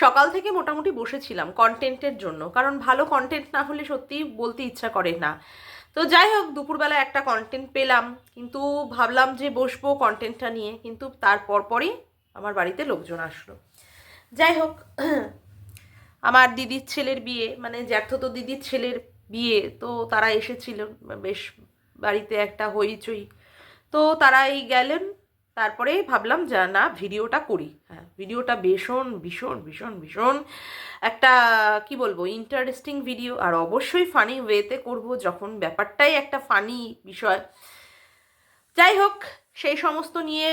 সকাল থেকে মোটামুটি বসেছিলাম কন্টেন্টের জন্য, কারণ ভালো কন্টেন্ট না হলে সত্যিই বলতে ইচ্ছা করে না। তো যাই হোক, দুপুরবেলা একটা কন্টেন্ট পেলাম, কিন্তু ভাবলাম যে বসবো কন্টেন্টটা নিয়ে, কিন্তু তার পরপরই আমার বাড়িতে লোকজন আসলো। যাই হোক, আমার দিদির ছেলের বিয়ে মানে জ্যাঠতো দিদির ছেলের বিয়ে, তো তারা এসেছিল, বেশ বাড়িতে একটা হইচই। তো তারাই গেলেন তারপরে ভাবলাম যা না, ভিডিওটা করি। হ্যাঁ ভিডিওটা ভীষণ ভীষণ ভীষণ ভীষণ একটা, কি বলব ইন্টারেস্টিং ভিডিও আর অবশ্যই ফানি ওয়েতে করব যখন ব্যাপারটাই একটা ফানি বিষয়। যাই হোক, সেই সমস্ত নিয়ে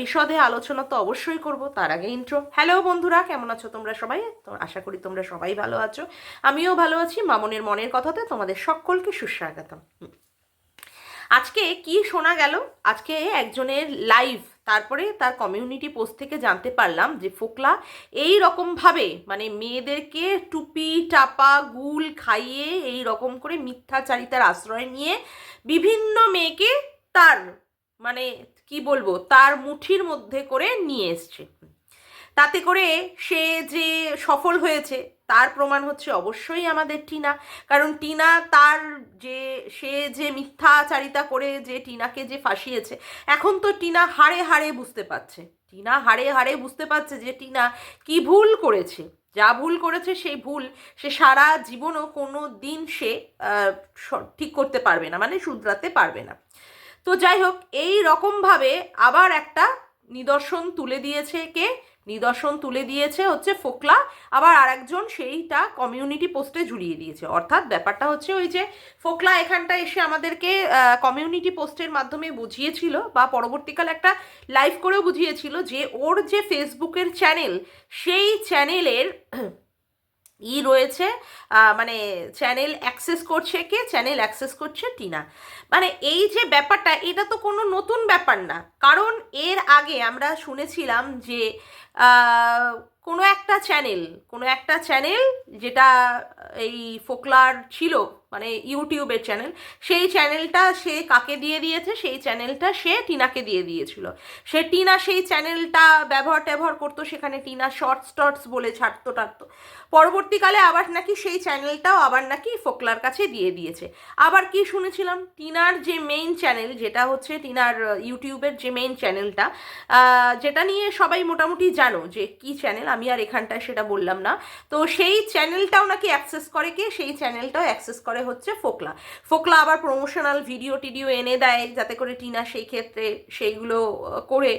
বিশদে আলোচনা তো অবশ্যই করব। তার আগে ইন্ট্রো হ্যালো বন্ধুরা, কেমন আছো তোমরা সবাই? তো আশা করি তোমরা সবাই ভালো আছো। আমিও ভালো আছি। মামনের মনের কথাতে তোমাদের সকলকে সুস্বাগতম। আজকে কি শোনা গেল? আজকে একজনের লাইভ তারপরে তার কমিউনিটি পোস্ট থেকে জানতে পারলাম যে ফোকলা এই রকমভাবে মানে মেয়েদেরকে টুপি, টাপা, গুল খাইয়ে এই রকম করে মিথ্যাচারিতার আশ্রয় নিয়ে বিভিন্ন মেয়েকে তার মানে কি বলব, তার মুঠির মধ্যে করে নিয়ে এসছে। তাতে করে সে যে সফল হয়েছে তার প্রমাণ হচ্ছে অবশ্যই আমাদের টিনা। কারণ টিনা তার যে, সে যে মিথ্যাচারিতা করে যে টিনাকে যে ফাঁসিয়েছে, এখন তো টিনা হাড়ে হাড়ে বুঝতে পারছে। টিনা হাড়ে হাড়ে বুঝতে পারছে যে টিনা কি ভুল করেছে। যা ভুল করেছে সেই ভুল সে সারা জীবনও কোনো দিন সে ঠিক করতে পারবে না মানে শুধরাতে পারবে না। তো যাই হোক, এই রকমভাবে আবার একটা নিদর্শন তুলে দিয়েছে কে? নিদর্শন তুলে দিয়েছে হচ্ছে ফোকলা, আবার আরেকজন সেইটা কমিউনিটি পোস্টে ঝুলিয়ে দিয়েছে। অর্থাৎ ব্যাপারটা হচ্ছে ওই যে ফোকলা এখানটা এসে আমাদেরকে কমিউনিটি পোস্টের মাধ্যমে বুঝিয়েছিল বা পরবর্তীকালে একটা লাইভ করেও বুঝিয়েছিল যে ওর যে ফেসবুকের চ্যানেল সেই চ্যানেলের ই রয়েছে মানে চ্যানেল অ্যাক্সেস করছে কে? চ্যানেল অ্যাক্সেস করছে টিনা। মানে এই যে ব্যাপারটা, এটা তো কোনো নতুন ব্যাপার না। কারণ এর আগে আমরা শুনেছিলাম যে কোনো একটা চ্যানেল, কোনো একটা চ্যানেল যেটা এই ফোকলার ছিল মানে ইউটিউবের চ্যানেল সেই চ্যানেলটা সে কাকে দিয়ে দিয়েছে? সেই চ্যানেলটা সে টিনাকে দিয়ে দিয়েছিল। সে টিনা সেই চ্যানেলটা ব্যবহার ট্যাবহার করতো, সেখানে টিনা শর্টস টর্টস বলে ছাড়তো, টাড়তো। পরবর্তীকালে আবার নাকি সেই চ্যানেলটাও আবার নাকি ফোকলার কাছে দিয়ে দিয়েছে। আবার কি শুনেছিলাম? টিনার যে মেইন চ্যানেল যেটা হচ্ছে টিনার ইউটিউবের যে মেইন চ্যানেলটা যেটা নিয়ে সবাই মোটামুটি জানো যে কি চ্যানেল আমি আর এখানটায় সেটা বললাম না। তো সেই চ্যানেলটাও নাকি অ্যাক্সেস করে কে? সেই চ্যানেলটাও অ্যাক্সেস করে হচ্ছে ফোকলা। ফোকলা আবার প্রমোশনাল ভিডিও টিডিও এনে দেয় যাতে করে টিনা সেই ক্ষেত্রে সেইগুলো করে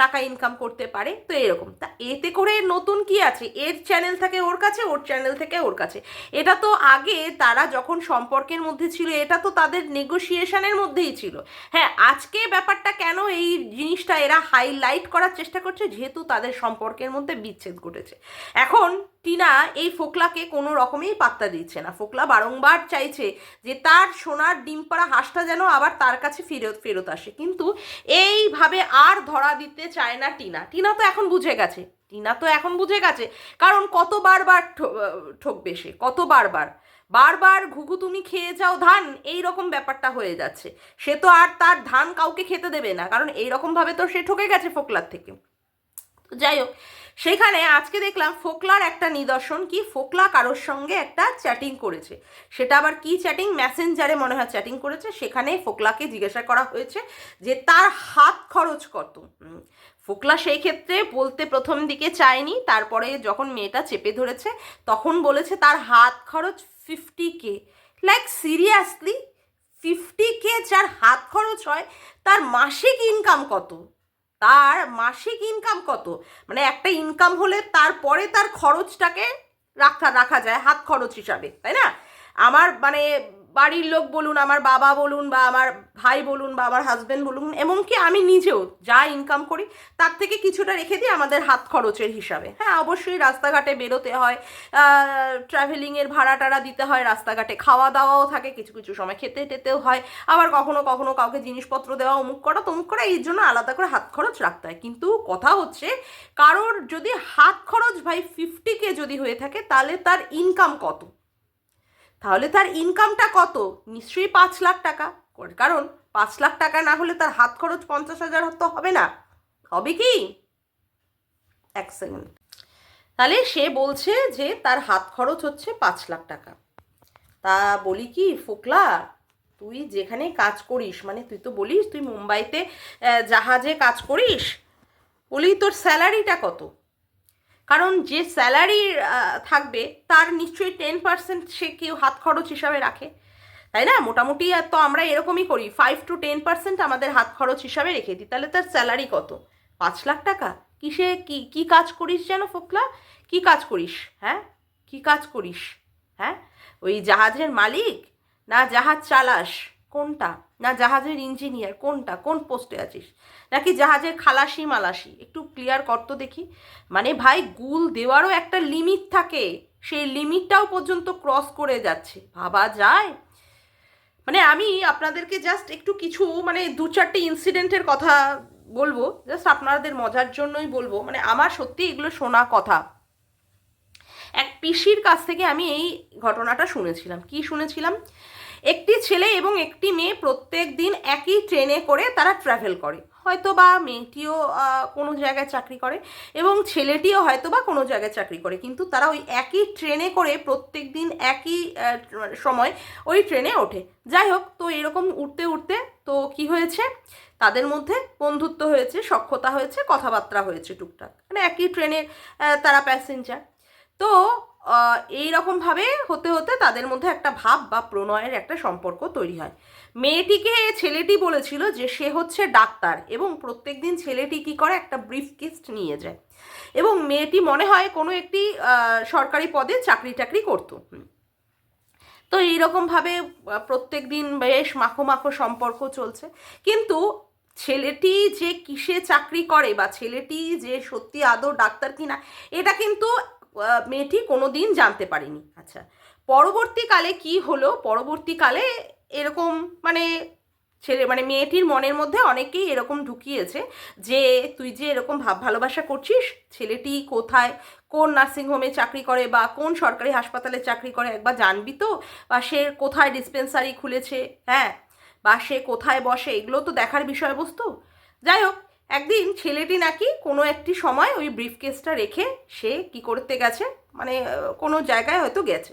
টাকা ইনকাম করতে পারে। তো এরকম। তা এতে করে নতুন কি আছে? এর চ্যানেল থেকে ওর কাছে, ওর চ্যানেল থেকে ওর কাছে। এটা তো আগে তারা যখন সম্পর্কের মধ্যে ছিল, এটা তো তাদের নেগোসিয়েশনের মধ্যেই ছিল। হ্যাঁ আজকে ব্যাপারটা কেন এই জিনিসটা এরা হাইলাইট করার চেষ্টা করছে? যেহেতু তাদের সম্পর্কের মধ্যে বিচ্ছেদ ঘটেছে। এখন টিনা এই ফোকলাকে কোনো রকমেই পাত্তা দিচ্ছে না। ফোকলা বারংবার চাইছে যে তার সোনার ডিম পাড়া হাঁসটা যেন আবার তার কাছে ফেরত ফেরত আসে। কিন্তু এইভাবে আর ধরা দিতে চায় না টিনা। টিনা তো এখন বুঝে গেছে। টিনা তো এখন বুঝে গেছে। কারণ কত বারবার ঠকবে সে? কত বারবার বারবার ঘুঘু তুমি খেয়ে যাও ধান, এই রকম ব্যাপারটা হয়ে যাচ্ছে। সে তো আর তার ধান কাউকে খেতে দেবে না। কারণ এই রকমভাবে তো সে ঠকে গেছে ফোকলার থেকে। যাই হোক সেখানে আজকে দেখলাম ফোকলার একটা নিদর্শন কি ফোকলা কারোর সঙ্গে একটা চ্যাটিং করেছে। সেটা আবার কি চ্যাটিং মেসেঞ্জারে মনে হয় চ্যাটিং করেছে। সেখানে ফোকলাকে জিজ্ঞাসা করা হয়েছে যে তার হাত খরচ কত? ফোকলা সেই ক্ষেত্রে বলতে প্রথম দিকে চায়নি, তারপরে যখন মেয়েটা চেপে ধরেছে, তখন বলেছে তার হাত খরচ fifty K like seriously fifty K যার হাত খরচ হয়, তার মাসিক ইনকাম কত? তার মাসিক ইনকাম কত? মানে একটা ইনকাম হলে তারপরে তার খরচটাকে রাখা রাখা যায়, হাত খরচ হিসাবে, তাই না? আমার মানে বাড়ির লোক বলুন, আমার বাবা বলুন বা আমার ভাই বলুন বা আমার হাজব্যান্ড বলুন, এমনকি আমি নিজেও যা ইনকাম করি তার থেকে কিছুটা রেখে দিই আমাদের হাত খরচের হিসাবে। হ্যাঁ অবশ্যই রাস্তাঘাটে বেরোতে হয় ট্রাভেলিংয়ের ভাড়া টাড়া দিতে হয়, রাস্তাঘাটে খাওয়া দাওয়াও থাকে, কিছু কিছু সময় খেতে টেতেও হয়, আবার কখনো কখনো কাউকে জিনিসপত্র দেওয়া, অমুক করা, তমুক করা এই জন্য আলাদা করে হাত খরচ রাখতে হয়। কিন্তু কথা হচ্ছে, কারোর যদি হাত খরচ ভাই ফিফটি কে যদি হয়ে থাকে, তাহলে তার ইনকাম কত? তাহলে তার ইনকামটা কত? নিশ্চয়ই পাঁচ লাখ টাকা। কারণ পাঁচ লাখ টাকা না হলে তার হাত খরচ পঞ্চাশ হাজার তো হবে না। হবে কি? এক সেকেন্ড তাহলে সে বলছে যে তার হাত খরচ হচ্ছে পাঁচ লাখ টাকা। তা বলি কি, ফোকলা, তুই যেখানে কাজ করিস মানে তুই তো বলিস, তুই মুম্বাইতে জাহাজে কাজ করিস, বলি তোর স্যালারিটা কত? কারণ যে স্যালারি থাকবে, তার নিশ্চয়ই টেন পার্সেন্ট সে কেউ হাত খরচ হিসাবে রাখে। তাই না? মোটামুটি তো আমরা এরকমই করি ফাইভ টু টেন পার্সেন্ট আমাদের হাত খরচ হিসাবে রেখে দিই। তাহলে তার স্যালারি কত? পাঁচ লাখ টাকা? কিসে, কি কি কাজ করিস যেন ফোকলা? কি কাজ করিস? হ্যাঁ? কি কাজ করিস? হ্যাঁ? ওই জাহাজের মালিক না জাহাজ চালাস? কোনটা? না জাহাজের ইঞ্জিনিয়ার, কোনটা? কোন পোস্টে আছিস? নাকি জাহাজের খালাসি মালাসি? একটু ক্লিয়ার কর তো দেখি। মানে ভাই, গুল দেওয়ারও একটা লিমিট থাকে। সেই লিমিটটাও পর্যন্ত ক্রস করে যাচ্ছে। ভাবা যায়? মানে আমি আপনাদেরকে জাস্ট একটু কিছু মানে দু চারটে ইনসিডেন্টের কথা বলব। জাস্ট আপনাদের মজার জন্যই বলব। মানে আমার সত্যি এগুলো শোনা কথা। এক পিসির কাছ থেকে আমি এই ঘটনাটা শুনেছিলাম। কি শুনেছিলাম? একটি ছেলে এবং একটি মেয়ে প্রত্যেক দিন একই ট্রেনে করে তারা ট্রাভেল করে। হয়তো বা মেয়েটিও কোনো জায়গায় চাকরি করে এবং ছেলেটিও হয়তো বা কোনো জায়গায় চাকরি করে, কিন্তু তারা ওই একই ট্রেনে করে প্রত্যেক দিন একই সময় ওই ট্রেনে ওঠে। যাই হোক, তো এরকম উঠতে উঠতে তো কি হয়েছে? তাদের মধ্যে বন্ধুত্ব হয়েছে সক্ষতা হয়েছে, কথাবার্তা হয়েছে টুকটাক। মানে একই ট্রেনের তারা প্যাসেঞ্জার তো এই রকমভাবে হতে হতে তাদের মধ্যে একটা ভাব বা প্রণয়ের একটা সম্পর্ক তৈরি হয়। মেয়েটিকে ছেলেটি বলেছিল যে সে হচ্ছে ডাক্তার এবং প্রত্যেকদিন ছেলেটি কী করে একটা ব্রিফ কিস্ট নিয়ে যায়। এবং মেয়েটি মনে হয় কোনো একটি সরকারি পদে চাকরি টাকরি করতো। তো এইরকমভাবে প্রত্যেক দিন বেশ মাখো মাখো সম্পর্ক চলছে। কিন্তু ছেলেটি যে কিসে চাকরি করে বা ছেলেটি যে সত্যি আদৌ ডাক্তার কিনা, এটা কিন্তু মেয়েটি কোনো দিন জানতে পারেনি। আচ্ছা পরবর্তীকালে কি হলো? পরবর্তীকালে এরকম মানে ছেলে মানে মেয়েটির মনের মধ্যে অনেকেই এরকম ঢুকিয়েছে যে, তুই যে এরকম ভাব ভালোবাসা করছিস, ছেলেটি কোথায়, কোন নার্সিংহোমে চাকরি করে বা কোন সরকারি হাসপাতালে চাকরি করে, একবার জানবি তো? বা সে কোথায় ডিসপেন্সারি খুলেছে? হ্যাঁ বা সে কোথায় বসে? এগুলো তো দেখার বিষয়বস্তু। যাই হোক একদিন ছেলেটি নাকি কোনো একটি সময় ওই ব্রিফকেসটা রেখে সে কি করতে গেছে? মানে কোনো জায়গায় হয়তো গেছে।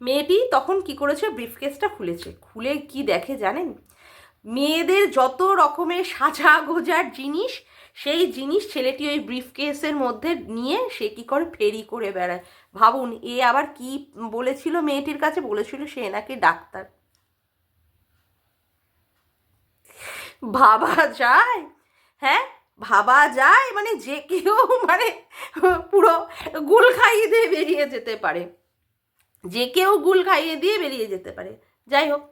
মেয়েটি তখন কি করেছে? ব্রিফকেসটা খুলেছে। খুলে কি দেখে জানেন? মেয়েদের যত রকমের সাজা গোজার জিনিস, সেই জিনিস ছেলেটি ওই ব্রিফকেসের মধ্যে নিয়ে সে কি করে ফেরি করে বেড়ায়। ভাবুন, এ আবার কি বলেছিল মেয়েটির কাছে? বলেছিল সে নাকি ডাক্তার। ভাবা যায়? হ্যাঁ ভাবা যায় মানে যে কেউ মানে পুরো গুল খাইয়ে দিয়ে বেরিয়ে যেতে পারে। যে কেউ গুল খাইয়ে দিয়ে বেরিয়ে যেতে পারে। যাই হোক,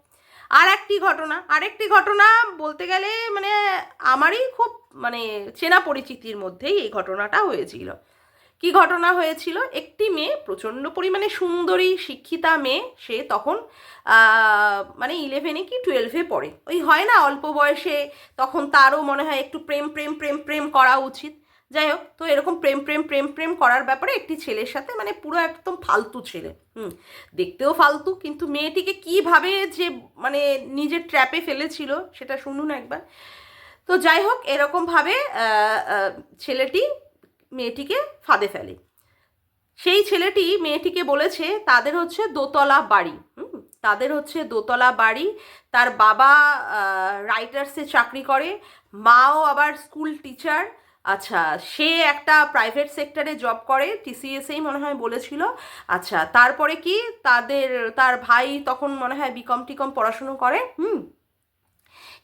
আর একটি ঘটনা, আরেকটি ঘটনা বলতে গেলে মানে আমারই খুব মানে চেনা পরিচিতির মধ্যেই এই ঘটনাটা হয়েছিল। কি ঘটনা হয়েছিল? একটি মেয়ে, প্রচণ্ড পরিমাণে সুন্দরী, শিক্ষিতা মেয়ে, সে তখন মানে ইলেভেনে কি টুয়েলভে পড়ে। ওই হয় না অল্প বয়সে তখন তারও মনে হয় একটু প্রেম প্রেম প্রেম প্রেম করা উচিত। যাই হোক, তো এরকম প্রেম প্রেম প্রেম প্রেম করার ব্যাপারে একটি ছেলের সাথে মানে পুরো একদম ফালতু ছেলে, হুম, দেখতেও ফালতু, কিন্তু মেয়েটিকে কীভাবে যে মানে নিজের ট্র্যাপে ফেলেছিল সেটা শুনুন একবার। তো যাই হোক, এরকমভাবে ছেলেটি মেয়েটিকে ফাঁদে ফেলে। সেই ছেলেটি মেয়েটিকে বলেছে, তাদের হচ্ছে দোতলা বাড়ি। তাদের হচ্ছে দোতলা বাড়ি। তার বাবা রাইটার্সে চাকরি করে, মাও আবার স্কুল টিচার আচ্ছা সে একটা প্রাইভেট সেক্টরে জব করে টিসিএসেই মনে হয় বলেছিল। আচ্ছা তারপরে কি তাদের, তার ভাই তখন মনে হয় বিকম টিকম পড়াশুনো করে, হুম,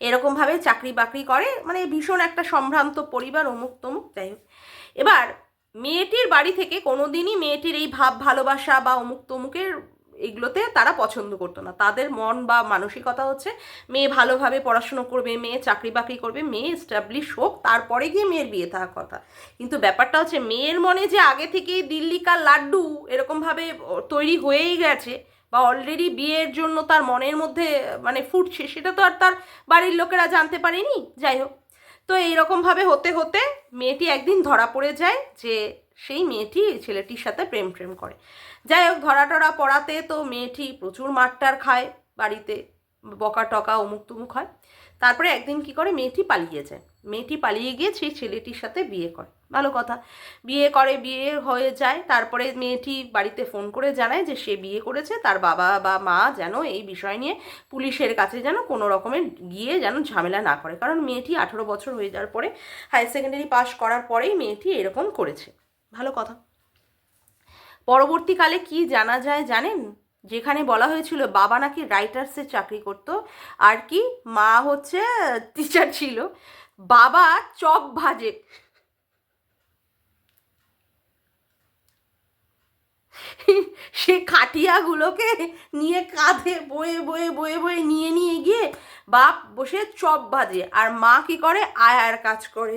এরকমভাবে চাকরি বাকরি করে। মানে ভীষণ একটা সম্ভ্রান্ত পরিবার অমুক তমুক যাই হোক। এবার, মেয়েটির বাড়ি থেকে কোনোদিনই মেয়েটির এই ভাব, ভালোবাসা বা অমুক তমুকের এগুলোতে তারা পছন্দ করতো না। তাদের মন বা মানসিকতা হচ্ছে, মেয়ে ভালোভাবে পড়াশুনো করবে, মেয়ে চাকরি বাকরি করবে, মেয়ে এস্টাবলিশ হোক, তারপরে গিয়ে মেয়ের বিয়ে থাকার কথা। কিন্তু ব্যাপারটা হচ্ছে, মেয়ের মনে যে আগে থেকেই দিল্লিকার লাড্ডু এরকমভাবে তৈরি হয়েই গেছে বা অলরেডি বিয়ের জন্য তার মনের মধ্যে মানে ফুটছে, সেটা তো আর তার বাড়ির লোকেরা জানতে পারেনি। যাই হোক। তো এইরকমভাবে হতে হতে মেয়েটি একদিন ধরা পড়ে যায় যে সেই মেয়েটি ছেলেটির সাথে প্রেম প্রেম করে। যাই হোক, ধরা টরা পড়াতে তো মেয়েটি প্রচুর মারটার খায়, বাড়িতে বকা টকা অমুক তুমুক হয়। তারপরে একদিন কি করে, মেয়েটি পালিয়ে যায় মেয়েটি পালিয়ে গিয়ে সেই ছেলেটির সাথে বিয়ে করে। ভালো কথা। বিয়ে করে, বিয়ে হয়ে যায়। তারপরে মেয়েটি বাড়িতে ফোন করে জানায় যে সে বিয়ে করেছে। তার বাবা বা মা যেন এই বিষয় নিয়ে পুলিশের কাছে যেন কোনো রকমের গিয়ে যেন ঝামেলা না করে। কারণ মেয়েটি আঠেরো বছর হয়ে যাওয়ার পরে হায়ার সেকেন্ডারি পাস করার পরেই মেয়েটি এরকম করেছে। ভালো কথা। পরবর্তীকালে কি জানা যায় জানেন? যেখানে বলা হয়েছিল বাবা নাকি রাইটার্সে চাকরি করতো, আর কি মা হচ্ছে টিচার ছিল। বাবা চপ ভাজে। সে খাটিয়াগুলোকে নিয়ে কাঁধে বয়ে বয়ে বয়ে বয়ে নিয়ে নিয়ে গিয়ে বাপ বসে চপ ভাজে, আর মা কি করে? আয়ার কাজ করে।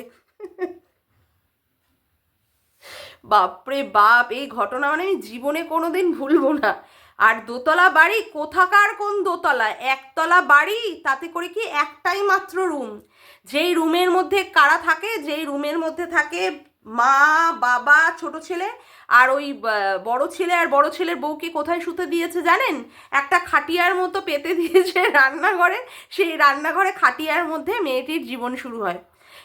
বাপরে বাপ, এই ঘটনা মানে আমি জীবনে কোনোদিন ভুলবো না। আর দোতলা বাড়ি কোথাকার কোন দোতলা? একতলা বাড়ি? তাতে করে কি একটাই মাত্র রুম যেই রুমের মধ্যে কারা থাকে? যেই রুমের মধ্যে থাকে মা, বাবা, ছোট ছেলে আর ওই বড় ছেলে আর বড় ছেলের বউকে কোথায় শুতে দিয়েছে জানেন? একটা খাটিয়ার মতো পেতে দিয়েছে রান্নাঘরে। সেই রান্নাঘরে খাটিয়ার মধ্যে মেয়েটির জীবন শুরু হয়।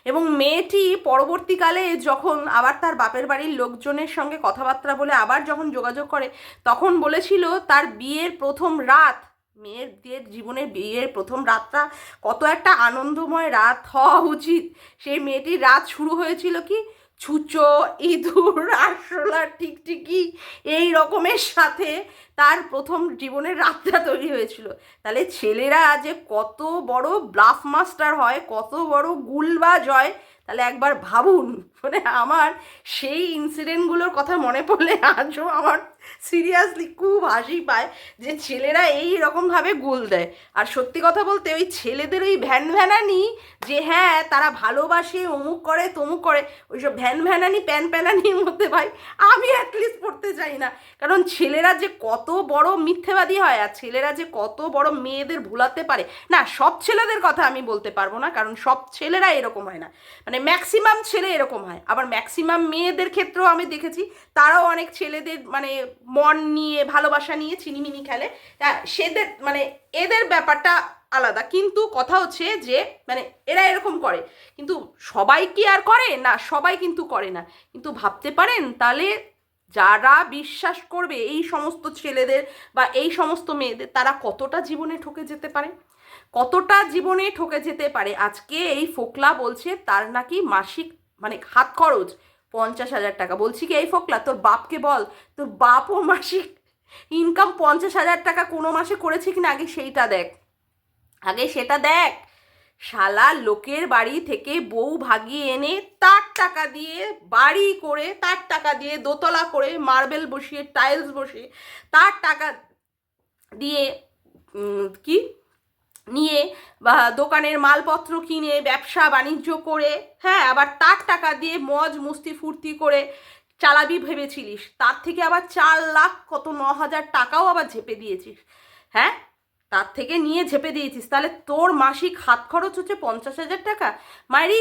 এবং মেয়েটি পরবর্তীকালে যখন আবার তার বাপের বাড়ির লোকজনের সঙ্গে কথাবার্তা বলে আবার যখন যোগাযোগ করে, তখন বলেছিল তার বিয়ের প্রথম রাত, মেয়েদের জীবনের বিয়ের প্রথম রাতটা কত একটা আনন্দময় রাত হওয়া উচিত। সেই মেয়েটির রাত শুরু হয়েছিল কি? ছুঁচো, ইঁদুর, আরশোলা, টিকটিকি এই রকমের সাথে তার প্রথম জীবনের রাতটা তৈরি হয়েছিল। তাহলে ছেলেরা যে কত বড় ব্লাফ মাস্টার হয়, কত বড় গুলবাজ হয়, তাহলে একবার ভাবুন। মানে আমার সেই ইনসিডেন্টগুলোর কথা মনে পড়লে আজও আমার সিরিয়াসলি খুব হাসি পায় যে ছেলেরা এই রকমভাবে গোল দেয়। আর সত্যি কথা বলতে ওই ছেলেদের ওই ভ্যান ভ্যানানি যে হ্যাঁ তারা ভালোবাসে, অমুক করে, তমুক করে, ওইসব ভ্যান ভ্যানানি, প্যান প্যানানির মধ্যে ভাই আমি অ্যাটলিস্ট পড়তে চাই না। কারণ ছেলেরা যে কত বড় মিথ্যেবাদী হয় আর ছেলেরা যে কত বড় মেয়েদের ভুলাতে পারে, না, সব ছেলেদের কথা আমি বলতে পারব না, কারণ সব ছেলেরা এরকম হয় না। মানে ম্যাক্সিমাম ছেলে এরকম হয়। আবার ম্যাক্সিমাম মেয়েদের ক্ষেত্রেও আমি দেখেছি, তারাও অনেক ছেলেদের মানে মন নিয়ে, ভালোবাসা নিয়ে চিনিমিনি খেলে। সেদের মানে এদের ব্যাপারটা আলাদা। কিন্তু কথা হচ্ছে যে মানে এরা এরকম করে। কিন্তু সবাই কি আর করে? না, সবাই কিন্তু করে না। কিন্তু ভাবতে পারেন, তাহলে যারা বিশ্বাস করবে এই সমস্ত ছেলেদের বা এই সমস্ত মেয়েদের, তারা কতটা জীবনে ঠকে যেতে পারে? কতটা জীবনে ঠকে যেতে পারে? আজকে এই ফোকলা বলছে, তার নাকি মাসিক মানে হাত খরচ পঞ্চাশ হাজার টাকা। বলছি কি, এই ফোকলা, তোর বাপকে বল, তোর বাপও মাসিক ইনকাম পঞ্চাশ হাজার টাকা কোনো মাসে করেছে কিনা আগে সেইটা দেখ। আগে সেটা দেখ। শালা লোকের বাড়ি থেকে বউ ভাগিয়ে এনে তার টাকা দিয়ে বাড়ি করে, তার টাকা দিয়ে দোতলা করে, মার্বেল বসিয়ে, টাইলস বসিয়ে, তার টাকা দিয়ে কি? নিয়ে বা দোকানের মালপত্র কিনে, ব্যবসা বাণিজ্য করে হ্যাঁ আবার তার টাকা দিয়ে মজ মুস্তি ফুর্তি করে চালাবি ভেবেছিলিস। তার থেকে আবার চার লাখ কত ন হাজার টাকাও আবার ঝেপে দিয়েছিস। হ্যাঁ তার থেকে নিয়ে ঝেপে দিয়েছিস। তাহলে তোর মাসিক হাত খরচ হচ্ছে পঞ্চাশ হাজার টাকা। মায়েরি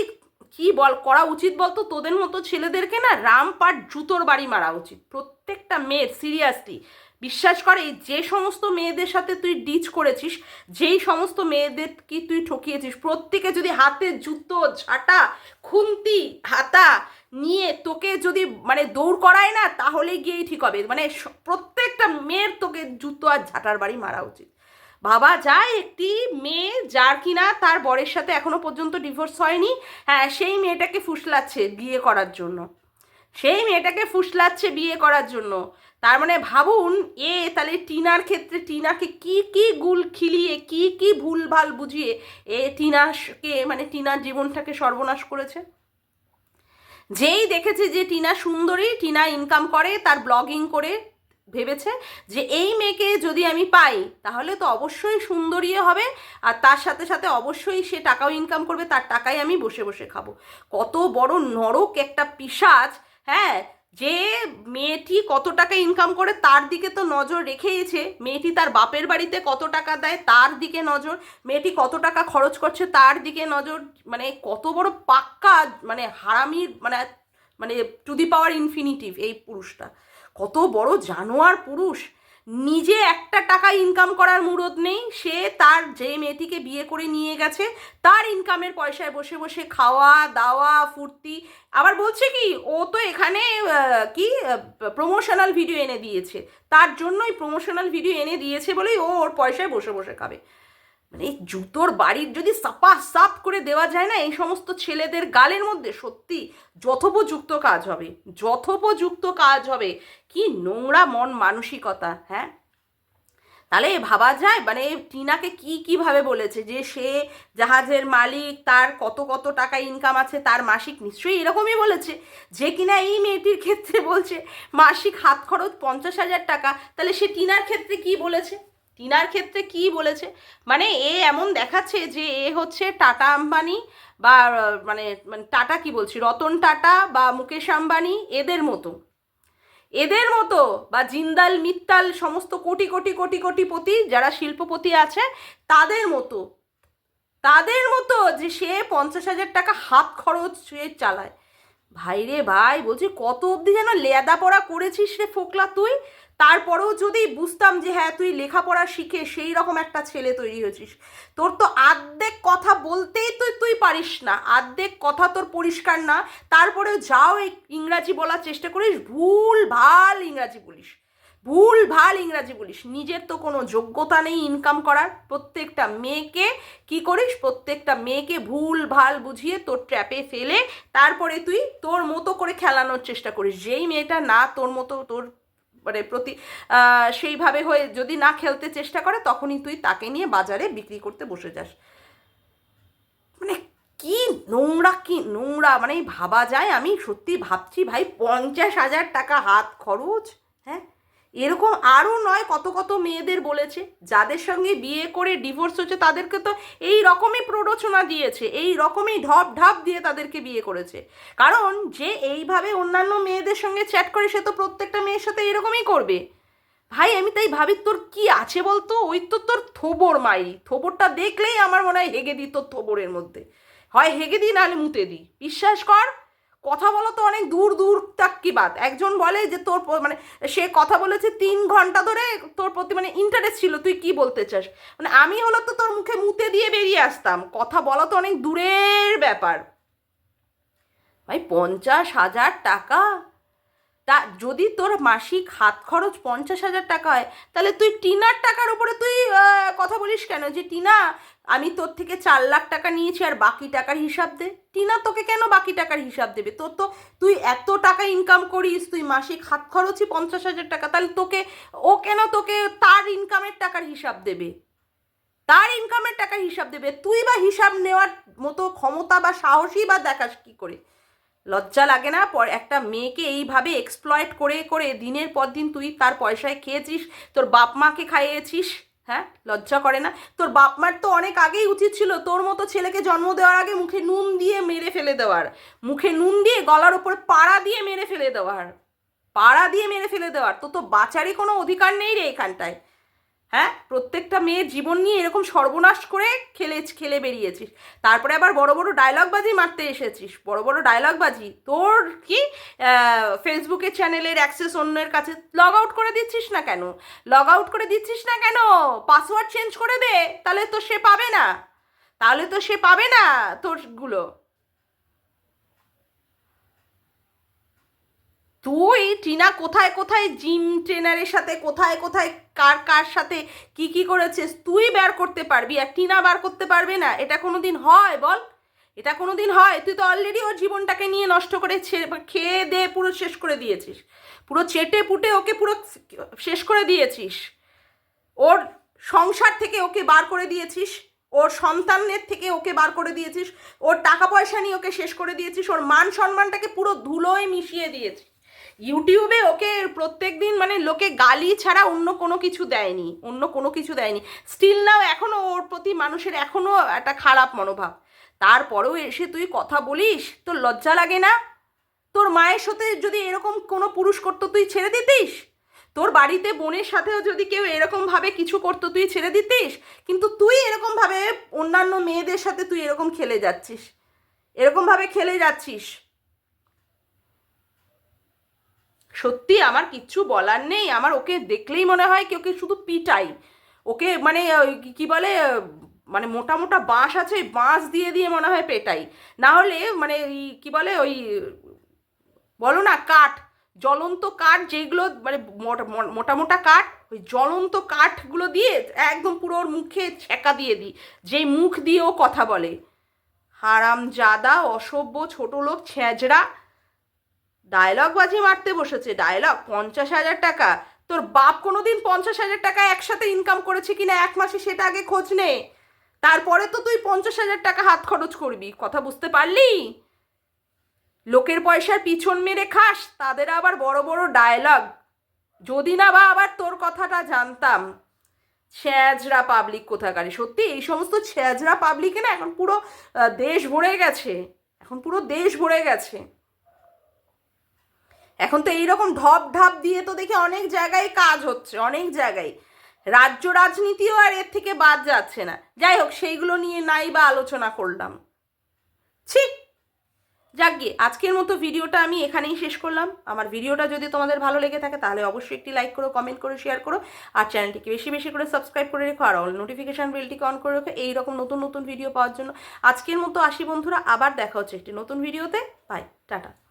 কি বল, করা উচিত বলতো? তোদের মতো ছেলেদেরকে না রামপাট জুতোর বাড়ি মারা উচিত। প্রত্যেকটা মেয়ের সিরিয়াসলি বিশ্বাস করে যে সমস্ত মেয়েদের সাথে তুই ডিচ করেছিস, যেই সমস্ত মেয়েদের কি তুই ঠকিয়েছিস, প্রত্যেকে যদি হাতে জুতো, ঝাঁটা, খুন্তি, হাতা নিয়ে তোকে যদি মানে দৌড় করায় না, তাহলে গিয়েই ঠিক হবে। মানে প্রত্যেকটা মেয়ের তোকে জুতো আর ঝাঁটার বাড়ি মারা উচিত। ভাবা যায় একটি মেয়ে যার কিনা তার বরের সাথে এখনও পর্যন্ত ডিভোর্স হয়নি হ্যাঁ সেই মেয়েটাকে ফুসলাচ্ছে বিয়ে করার জন্য। সেই মেয়েটাকে ফুসলাচ্ছে বিয়ে করার জন্য। তার মানে ভাবুন, এ তাহলে টিনার ক্ষেত্রে টিনাকে কি কি গুল খিলিয়ে, কি কি ভুলভাল বুঝিয়ে এ টিনাকে মানে টিনার জীবনটাকে সর্বনাশ করেছে? যেই দেখেছে যে টিনা সুন্দরী, টিনা ইনকাম করে, তার ব্লগিং করে ভেবেছে যে এই মেয়েকে যদি আমি পাই, তাহলে তো অবশ্যই সুন্দরী হবে, আর তার সাথে সাথে অবশ্যই সে টাকাও ইনকাম করবে, তার টাকায় আমি বসে বসে খাব। কত বড় নরক একটা পিসাজ হ্যাঁ যে মেয়েটি কত টাকা ইনকাম করে তার দিকে তো নজর রেখেইছে। মেয়েটি তার বাপের বাড়িতে কত টাকা দেয় তার দিকে নজর। মেয়েটি কত টাকা খরচ করছে তার দিকে নজর। মানে কত বড় পাক্কা মানে হারামির মানে মানে টু দি পাওয়ার ইনফিনিটিভ এই পুরুষটা। কত বড় জানোয়ার পুরুষ। নিজে একটা টাকা ইনকাম করার মুরত নেই। সে তার যে মেয়েটিকে বিয়ে করে নিয়ে গেছে, তার ইনকামের পয়সায় বসে বসে খাওয়া, দাওয়া, ফুর্তি। আবার বলছে কি, ও তো এখানে কি প্রমোশনাল ভিডিও এনে দিয়েছে। তার জন্যই প্রমোশনাল ভিডিও এনে দিয়েছে বলেই ও ওর পয়সায় বসে বসে খাবে। মানে এই জুতোর বাড়ির যদি সাপা সাপ করে দেওয়া যায় না, এই সমস্ত ছেলেদের গালের মধ্যে সত্যি যথোপযুক্ত কাজ হবে, যথোপযুক্ত কাজ হবে। কি নোংরা মন মানসিকতা হ্যাঁ? তাহলে ভাবা যায় মানে টিনাকে কি কীভাবে বলেছে যে সে জাহাজের মালিক, তার কত কত টাকা ইনকাম আছে, তার মাসিক নিশ্চয়ই এরকমই বলেছে। যে কিনা এই মেয়েটির ক্ষেত্রে বলছে, মাসিক হাত খরচ পঞ্চাশ হাজার টাকা, তাহলে সে টিনার ক্ষেত্রে কি বলেছে? টিনার ক্ষেত্রে কি বলেছে? মানে এ এমন দেখাচ্ছে যে এ হচ্ছে টাটা আম্বানি বা মানে মানে টাটা কি বলছি? রতন টাটা বা মুকেশ আম্বানি এদের মতো। এদের মতো বা জিন্দাল, মিত্তাল সমস্ত কোটি কোটি কোটি কোটি কোটিপতি যারা শিল্পপতি আছে, তাদের মতো। তাদের মতো যে সে পঞ্চাশ হাজার টাকা হাত খরচ সে চালায়। ভাই রে ভাই, বলছি কত অবধি যেন লেদা পড়া করেছিস রে ফোকলা তুই? তারপরেও যদি বুঝতাম যে হ্যাঁ তুই লেখাপড়া শিখে সেই রকম একটা ছেলে তৈরি হয়েছিস। তোর তো আর্ধেক কথা বলতেই তুই তুই পারিস না। আর্ধেক কথা তোর পরিষ্কার না। তারপরেও যাও ইংরাজি বলার চেষ্টা করিস, ভুল ভালো ইংরাজি বলিস। ভুল, ভালো ইংরাজি বলিস। নিজের তো কোনো যোগ্যতা নেই ইনকাম করার। প্রত্যেকটা মেয়েকে কি করিস? প্রত্যেকটা মেয়েকে ভুল, ভালো বুঝিয়ে তোর ট্র্যাপে ফেলে তারপরে তুই তোর মতো করে খেলানোর চেষ্টা করিস। যেই মেয়েটা না তোর মতো, তোর মানে প্রতি সেইভাবে হয়ে যদি না খেলতে চেষ্টা করে, তখনই তুই তাকে নিয়ে বাজারে বিক্রি করতে বসে যাস। মানে কি নোংরা কি নোংরা। মানে ভাবা যায় আমি, সত্যি ভাবছি ভাই, পঞ্চাশ হাজার টাকা হাত খরচ। এরকম আরও নয় কত কত মেয়েদের বলেছে, যাদের সঙ্গে বিয়ে করে ডিভোর্স হচ্ছে তাদেরকে তো এই রকমই প্ররোচনা দিয়েছে, এই রকমই ঢপ ঢাপ দিয়ে তাদেরকে বিয়ে করেছে। কারণ যে এইভাবে অন্যান্য মেয়েদের সঙ্গে চ্যাট করে, সে তো প্রত্যেকটা মেয়ের সাথে এরকমই করবে। ভাই, আমি তাই ভাবি, তোর কি আছে বলতো? ওই তো তোর থোবর মাই। থোবরটা দেখলেই আমার মনে হয় হেগে দিই তোর থোবরের মধ্যে। হয় হেগে দিই, নাহলে মুতে দিই। বিশ্বাস কর কথা বলো তো অনেক দূর দূর তাক কি বাত? একজন বলে যে তোর মানে সে কথা বলেছে তিন ঘণ্টা ধরে তোর প্রতি মানে ইন্টারেস্ট ছিল, তুই কি বলতে চাস? মানে আমি হলো তো তোর মুখে মুতে দিয়ে বেরিয়ে আসতাম। কথা বলা তো অনেক দূরের ব্যাপার। ভাই, পঞ্চাশ হাজার টাকা? তা যদি তোর মাসিক হাত খরচ পঞ্চাশ হাজার টাকা হয়, তাহলে তুই টিনার টাকার উপরে তুই কথা বলিস কেন? যে টিনা আমি তোর থেকে চার লাখ টাকা নিয়েছি আর বাকি টাকার হিসাব দে। টিনা তোকে কেন বাকি টাকার হিসাব দেবে? তোর তো, তুই এত টাকা ইনকাম করিস, তুই মাসিক হাত খরচই পঞ্চাশ হাজার টাকা। তাহলে তোকে, ও কেন তোকে তার ইনকামের টাকার হিসাব দেবে? তার ইনকামের টাকার হিসাব দেবে। তুই বা হিসাব নেওয়ার মতো ক্ষমতা বা সাহসই বা দেখাস কি করে? লজ্জা লাগে না? পর একটা মেয়েকে এইভাবে এক্সপ্লয়েট করে করে দিনের পর দিন তুই তার পয়সায় খেয়েছিস, তোর বাপ মাকে খাইয়েছিস হ্যাঁ? লজ্জা করে না? তোর বাপ মার তো অনেক আগেই উচিত ছিল তোর মতো ছেলেকে জন্ম দেওয়ার আগে মুখে নুন দিয়ে মেরে ফেলে দেওয়ার। মুখে নুন দিয়ে গলার ওপর পাড়া দিয়ে মেরে ফেলে দেওয়ার। পাড়া দিয়ে মেরে ফেলে দেওয়ার। তো তো বাঁচারই কোনো অধিকার নেই রে এখানটায়। হ্যাঁ? প্রত্যেকটা মেয়ের জীবন নিয়ে এরকম সর্বনাশ করে খেলে খেলে বেরিয়েছিস। তারপরে আবার বড় বড় ডায়লগবাজি মারতে এসেছিস। বড় বড় ডায়লগবাজি তোর কি ফেসবুকের চ্যানেলের অ্যাক্সেস অন্যের কাছে লগ আউট করে দিচ্ছিস না কেন? লগ আউট করে দিচ্ছিস না কেন? পাসওয়ার্ড চেঞ্জ করে দে, তাহলে তো সে পাবে না। তাহলে তো সে পাবে না তোরগুলো। তুই, টিনা, কোথায় কোথায় জিম ট্রেনারের সাথে, কোথায় কোথায়, কার কার সাথে কি কি করেছিস? তুই বের করতে পারবি আর টিনা বার করতে পারবে না। এটা কোনো দিন হয়, বল। এটা কোনো দিন হয়। তুই তো অলরেডি ওর জীবনটাকে নিয়ে নষ্ট করে খেয়ে দে, পুরো শেষ করে দিয়েছিস। পুরো চেটে পুটে ওকে পুরো শেষ করে দিয়েছিস। ওর সংসার থেকে ওকে বার করে দিয়েছিস। ওর সন্তানের থেকে ওকে বার করে দিয়েছিস। ওর টাকা পয়সা নিয়ে ওকে শেষ করে দিয়েছিস। ওর মান সম্মানটাকে পুরো ধুলোয় মিশিয়ে দিয়েছিস। ইউটিউবে ওকে প্রত্যেক দিন মানে লোকে গালি ছাড়া অন্য কোনো কিছু দেয়নি, অন্য কোনো কিছু দেয়নি। স্টিল নাও এখনও ওর প্রতি মানুষের এখনও একটা খারাপ মনোভাব। তারপরেও এসে তুই কথা বলিস, তোর লজ্জা লাগে না? তোর মায়ের সাথে যদি এরকম কোনো পুরুষ করতো তুই ছেড়ে দিতিস? তোর বাড়িতে বোনের সাথেও যদি কেউ এরকমভাবে কিছু করতো তুই ছেড়ে দিতিস? কিন্তু তুই এরকমভাবে অন্যান্য মেয়েদের সাথে তুই এরকম খেলে যাচ্ছিস। এরকমভাবে খেলে যাচ্ছিস। সত্যি আমার কিচ্ছু বলার নেই। আমার ওকে দেখলেই মনে হয় কি ওকে শুধু পিটাই। ওকে মানে কি- বলে মানে মোটা মোটা বাঁশ আছে ওই বাঁশ দিয়ে দিয়ে মনে হয় পেটাই। না হলে মানে কি বলে ওই, বলো না কাঠ, জ্বলন্ত কাঠ যেগুলো মানে মোটা মোটা কাঠ, ওই জ্বলন্ত কাঠগুলো দিয়ে একদম পুরো ওর মুখে ছ্যাঁকা দিয়ে দিই। যেই মুখ দিয়ে ও কথা বলে। হারাম জাদা অসভ্য, ছোট লোক, ছেঁচড়া ডায়লগ বাজি মারতে বসেছে। ডায়লগ পঞ্চাশ হাজার টাকা। তোর বাপ কোনোদিন পঞ্চাশ হাজার টাকা একসাথে ইনকাম করেছে কিনা এক মাসে সেটা আগে খোঁজ নে। তারপরে তো তুই পঞ্চাশ হাজার টাকা হাত খরচ করবি। কথা বুঝতে পারলি? লোকের পয়সার পিছন মেরে খাস, তাদের আবার বড় বড় ডায়লগ যদি না বা আবার তোর কথাটা জানতাম। ছ্যাঁচড়া পাবলিক কোথাকারে? সত্যি, এই সমস্ত ছ্যাঁচড়া পাবলিকে না এখন পুরো দেশ ভরে গেছে। এখন পুরো দেশ ভরে গেছে। এখন তো এইরকম ঢপ ঢাপ দিয়ে তো দেখি অনেক জায়গায় কাজ হচ্ছে, অনেক জায়গায়। রাজ্য রাজনীতিও আর এর থেকে বাদ যাচ্ছে না। যাই হোক, সেইগুলো নিয়ে নাই বা আলোচনা করলাম। ছি! যাক গিয়ে আজকের মতো ভিডিওটা আমি এখানেই শেষ করলাম। আমার ভিডিওটা যদি তোমাদের ভালো লেগে থাকে, তাহলে অবশ্যই একটি লাইক করো কমেন্ট করো শেয়ার করো। আর চ্যানেলটিকে বেশি বেশি করে সাবস্ক্রাইব করে রেখো, আর অল নোটিফিকেশান বেলটিকে অন করে রেখো এইরকম নতুন নতুন ভিডিও পাওয়ার জন্য। আজকের মতো আসি বন্ধুরা, আবার দেখা হচ্ছে একটি নতুন ভিডিওতে বাই টাটা।